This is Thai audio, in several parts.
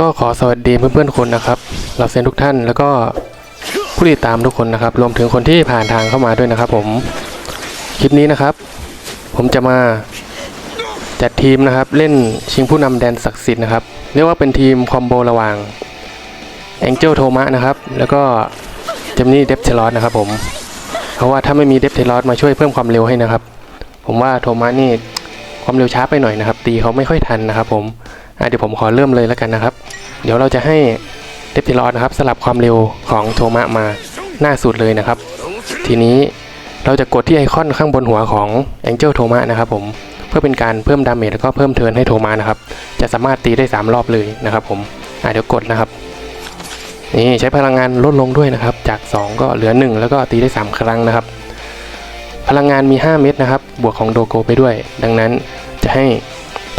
ก็ขอสวัสดีเพื่อนๆคนนะครับเราเซนทุกท่านแล้วก็ผู้ติดตามทุกคนนะครับ รวมถึงคนที่ผ่านทางเข้ามาด้วยนะครับ ผมคลิปนี้นะครับ ผมจะมาจัดทีมนะครับ เล่นชิงผู้นำแดนศักดิ์สิทธิ์นะครับ เรียกว่าเป็นทีมคอมโบระหว่างแองเจิลโทมะนะครับ แล้วก็เจมนี่เดฟเทลอสนะครับ ผม เพราะว่าถ้าไม่มีเดฟเทลอสมาช่วยเพิ่มความเร็วให้นะครับ ผมว่าโทมะนี่ความเร็วช้าไปหน่อยนะครับ ตีเขาไม่ค่อยทันนะครับ ผม เดี๋ยวผมขอเริ่มเลยแล้วกันนะครับ เดี๋ยวเราจะให้เดฟเทลอสนะครับสลับความเร็วของโทมะมาหน้าสุดเลยนะครับ ทีนี้เราจะกดที่ไอคอนข้างบนหัวของ Angel โทมะนะครับผมเพื่อเป็นการเพิ่มดาเมจแล้วก็เพิ่มเทิร์นให้โทมะนะครับ จะสามารถตีได้ 3 รอบเลยนะครับผมเดี๋ยวกดนะครับนี่ใช้พลังงานลดลงด้วยนะครับ จาก 2 ก็เหลือ 1 แล้วก็ตีได้ 3 ครั้งนะครับ พลังงานมี 5 เม็ดนะครับ บวกของโดโกไปด้วย ดังนั้นจะให้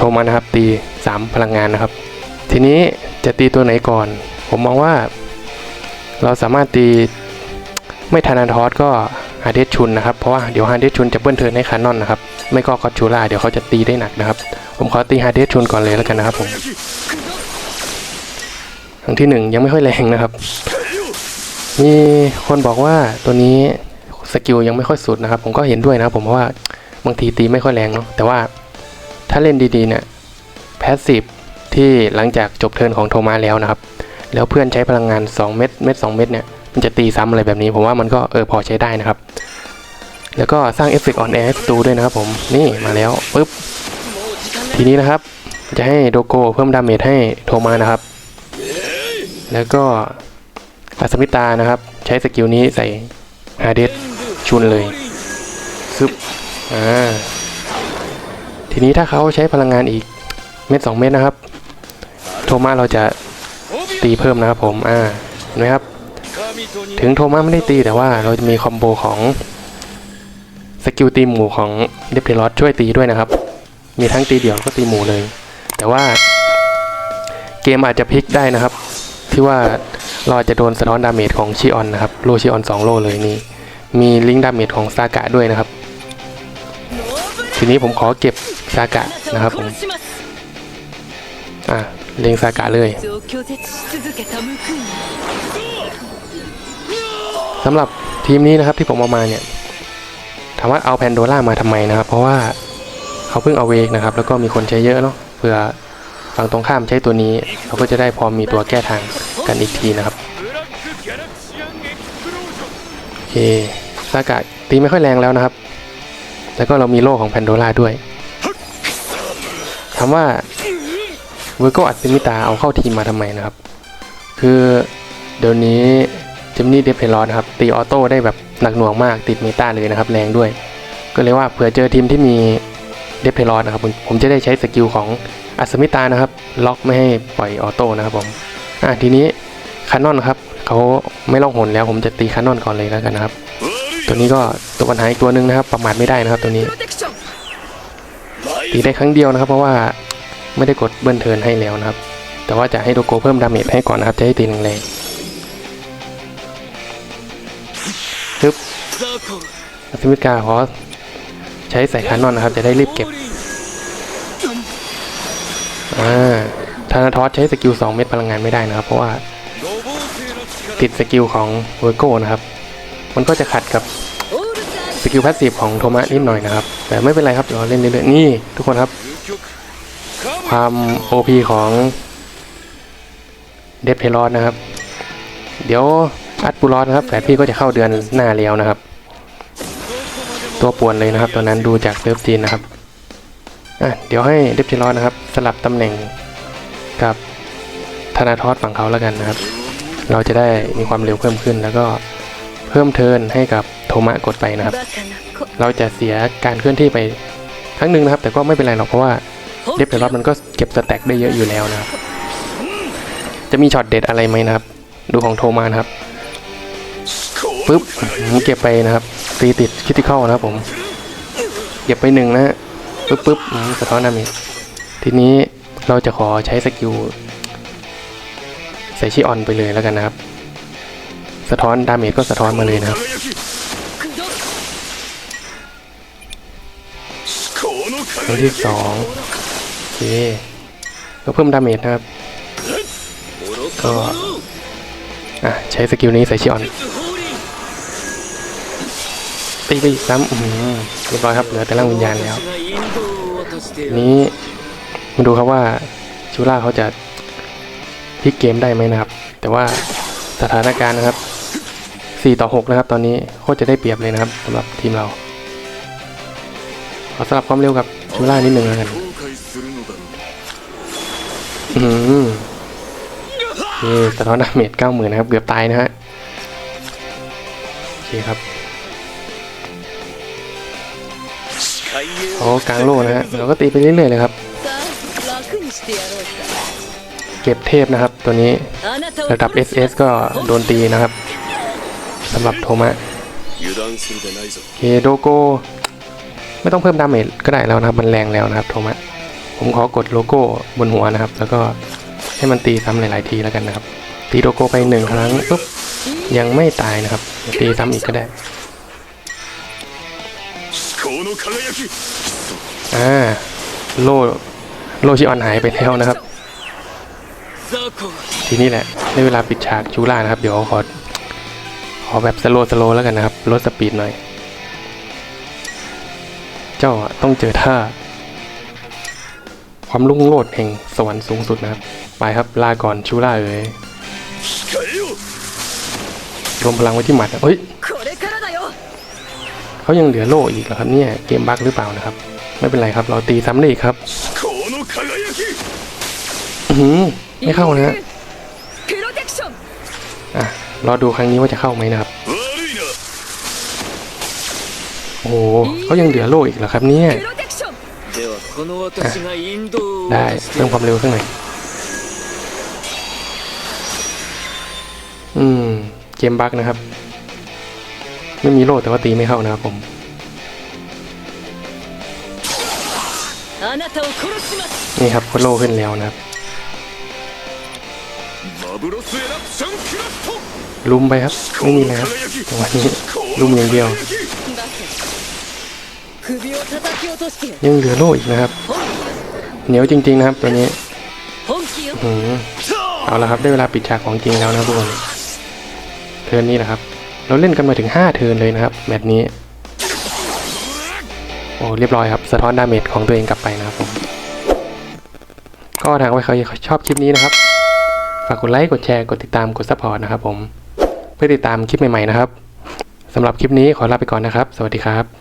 ทมะนะครับตี 3 พลังงานนะครับ ทีนี้จะตีตัวไหนก่อน ผมมองว่า เราสามารถตีไม่ทันาทอสก็ฮาเดสชุนนะครับ เพราะว่าเดี๋ยวฮาเดสชุนจะเบิ้ลเทิร์นให้คานอนนะครับ ไม่ก็กอชูล่าเดี๋ยวเขาจะตีได้หนักนะครับ ผมขอตีฮาเดสชุนก่อนเลยแล้วกันนะครับผมครั้งที่หนึ่งยังไม่ค่อยแรงนะครับ มีคนบอกว่าตัวนี้สกิลยังไม่ค่อยสุดนะครับ ผมก็เห็นด้วยนะครับผมเพราะว่าบางทีตีไม่ค่อยแรงเนาะแต่ว่า ถ้าเล่นดีๆเนี่ยแพสซีฟที่หลังจากจบเทิร์นของโทมาแล้วนะครับ แล้วเพื่อนใช้พลังงาน 2 เม็ดเม็ด2เม็ดเนี่ยมันจะตีซ้ำอะไรแบบนี้ ผมว่ามันก็เออพอใช้ได้นะครับ แล้วก็สร้างเอฟเฟกต์ออนแอร์ให้ประตูด้วยนะครับผมนี่มาแล้วปุ๊บทีนี้นะครับ จะให้โดโกเพิ่มดาเมจให้โทมานะครับ แล้วก็อาสมิตานะครับ ใช้สกิลนี้ใส่ฮาเดสชุนเลยซึบอ่า ทีนี้ถ้าเขาใช้พลังงานอีกเม็ดสองเม็ดนะครับ โทมาเราจะตีเพิ่มนะครับผมอ่าเห็นไหมครับ ถึงโทมาไม่ได้ตีแต่ว่าเราจะมีคอมโบของสกิลตีหมู่ของเดฟเทลอสช่วยตีด้วยนะครับ มีทั้งตีเดี่ยวแล้วก็ตีหมู่เลย แต่ว่าเกมอาจจะพลิกได้นะครับ ที่ว่าเราอาจจะโดนสะท้อนดาเมจของชิออนนะครับ โลชิออน2โลเลยนี่ มีลิงก์ดาเมจของซากะด้วยนะครับ ทีนี้ผมขอเก็บซากะนะครับผมอะเล็งซากะเลยสำหรับทีมนี้นะครับที่ผมเอามาเนี่ยถามว่าเอาแพนโดล่ามาทำไมนะครับ เพราะว่าเขาเพิ่งเอาเวกนะครับ แล้วก็มีคนใช้เยอะเนาะเพื่อฝั่งตรงข้ามใช้ตัวนี้เราก็จะได้พร้อมมีตัวแก้ทางกันอีกทีนะครับโอเคซากะตีไม่ค่อยแรงแล้วนะครับ แล้วก็เรามีโล่ของแพนโดล่าด้วยถามว่าเวอร์โกอัดซิมิตาเอาเข้าทีมมาทำไมนะครับ คือเดี๋ยวนี้เจมนี่เดฟเพลอนะครับ ตีออโต้ได้แบบหนักหน่วงมากติดเมตาเลยนะครับ แรงด้วย ก็เลยว่าเผื่อเจอทีมที่มีเดฟเพลอนะครับผมผมจะได้ใช้สกิลของอัศมิตานะครับ ล็อกไม่ให้ปล่อยออโต้นะครับผมอะทีนี้คานอนครับเขาไม่ล่องหนแล้วผมจะตีคานอนก่อนเลยแล้วกันนะครับ ตัวนี้ก็ตัวปัญหาอีกตัวหนึ่งนะครับ ประมาทไม่ได้นะครับตัวนี้ตีได้ครั้งเดียวนะครับ เพราะว่าไม่ได้กดเบิ้ลเทินให้แล้วนะครับ แต่ว่าจะให้โดโกเพิ่มดาเมจให้ก่อนนะครับ จะให้ตีหนึ่งแรงทึบอธิมิกาขอใช้ใส่คานอนนะครับ จะได้รีบเก็บอ่านาทอสใช้สกิล 2 เม็ดพลังงานไม่ได้นะครับ เพราะว่าติดสกิลของเวอร์โก้นะครับ มันก็จะขัดกับสกิลพาสซีฟของโทมัสนิดหน่อยนะครับ แต่ไม่เป็นไรครับเดี๋ยวเล่นเรื่อยๆนี่ ทุกคนครับ ความโอพีของเดฟเทลอดนะครับ เดี๋ยวอัดปูรอนนะครับแต่พี่ก็จะเข้าเดือนหน้าแล้วนะครับ ตัวป่วนเลยนะครับ ตอนนั้นดูจากเซิร์ฟจีนนะครับอะเดี๋ยวให้เดฟเทลอดนะครับ สลับตำแหน่งกับธนาทอดฝั่งเขาแล้วกันนะครับ เราจะได้มีความเร็วเพิ่มขึ้นแล้วก็ เพิ่มเทินให้กับโทมะกดไปนะครับ เราจะเสียการเคลื่อนที่ไปครั้งหนึ่งนะครับ แต่ก็ไม่เป็นไรหรอกเพราะว่าเดฟเทอร์มันก็เก็บสแต็กได้เยอะอยู่แล้วนะครับ จะมีช็อตเด็ดอะไรไหมนะครับ ดูของโทมานะครับปึ๊บเก็บไปนะครับ ตีติดคิติเข้านะครับผม เก็บไปหนึ่งนะปึ๊บปึ๊บสะท้อนนามิทีนี้เราจะขอใช้สกิลใส่ชีออนไปเลยแล้วกันนะครับ สะท้อนดาเมจก็สะท้อนมาเลยนะครับตัวที่สองโอเคก็เพิ่มดาเมจนะครับ ก็อะใช้สกิลนี้ใส่ชิออนตีไปอีกซ้ำอื้อหือเรียบร้อยครับเหลือแต่ร่างวิญญาณแล้วนี้มาดูครับว่าชูล่าเขาจะพลิกเกมได้ไหมนะครับ แต่ว่าสถานการณ์นะครับ 4 ต่อ 6 นะครับ ตอนนี้โคตรจะได้เปรียบเลยนะครับสำหรับทีมเราขอสลับความเร็วกับชูล่านิดหนึ่งแล้วกันอืมนี่สะท้อนดาเมจเก้าหมื่นนะครับ เกือบตายนะฮะโอเคครับโอ้กลางโลนะฮะเราก็ตีไปเรื่อยๆเลยครับ เก็บเทพนะครับ ตัวนี้ระดับ SS ก็โดนตีนะครับ สำหรับโทมะเคโดโกไม่ต้องเพิ่มดาเมจก็ได้แล้วนะครับ มันแรงแล้วนะครับโทมะผมขอกดโลโก้บนหัวนะครับ แล้วก็ให้มันตีซ้ำหลาย ๆ ทีแล้วกันนะครับ ตีโดโก้ไปหนึ่งครั้งปุ๊บยังไม่ตายนะครับ ตีซ้ำอีกก็ได้อ่าโลโลชิออนหายไปแล้วนะครับ ทีนี้แหละในเวลาปิดฉากจูล่านะครับ เดี๋ยวขอ ขอแบบสโลว์สโลว์แล้วกันนะครับ ลดสปีดหน่อย เจ้าต้องเจอท่า ความรุ่งโลดแห่งสวรรค์สูงสุดนะครับ ไปครับลาก่อนชูล่าเอ๋ยรวมพลังไว้ที่หมัดเฮ้ยเขายังเหลือโล่อีกเหรอครับเนี่ยเกมบั๊กหรือเปล่านะครับ ไม่เป็นไรครับ เราตีซ้ำได้อีกครับไม่เข้านะ รอดูครั้งนี้ว่าจะเข้าไหมนะครับ โอ้โหเขายังเหลือโลกอีกเหรอครับเนี่ยได้เพิ่มความเร็วขึ้นหน่อยอืม เกมบักนะครับ ไม่มีโลแต่ว่าตีไม่เข้านะครับผมนี่ครับคนโลขึ้นแล้วนะครับ ลุมไปครับ ไม่มีอะไรครับวันนี้ลุมอย่างเดียว ยังเหลือโล่อีกนะครับ เหนียวจริง ๆ นะครับตัวนี้เอาละครับได้เวลาปิดฉากของจริงแล้วนะทุกคนเทินนี้แหละครับ เราเล่นกันมาถึง 5 เทินเลยนะครับแบบนี้โอ้เรียบร้อยครับสะท้อนดาเมจของตัวเองกลับไปนะครับผมก็ถ้าใครชอบคลิปนี้นะครับ ฝากกดไลค์ กดแชร์ กดติดตาม กดซัพพอร์ตนะครับผม เพื่อติดตามคลิปใหม่ๆนะครับสำหรับคลิปนี้ขอลาไปก่อนนะครับ สวัสดีครับ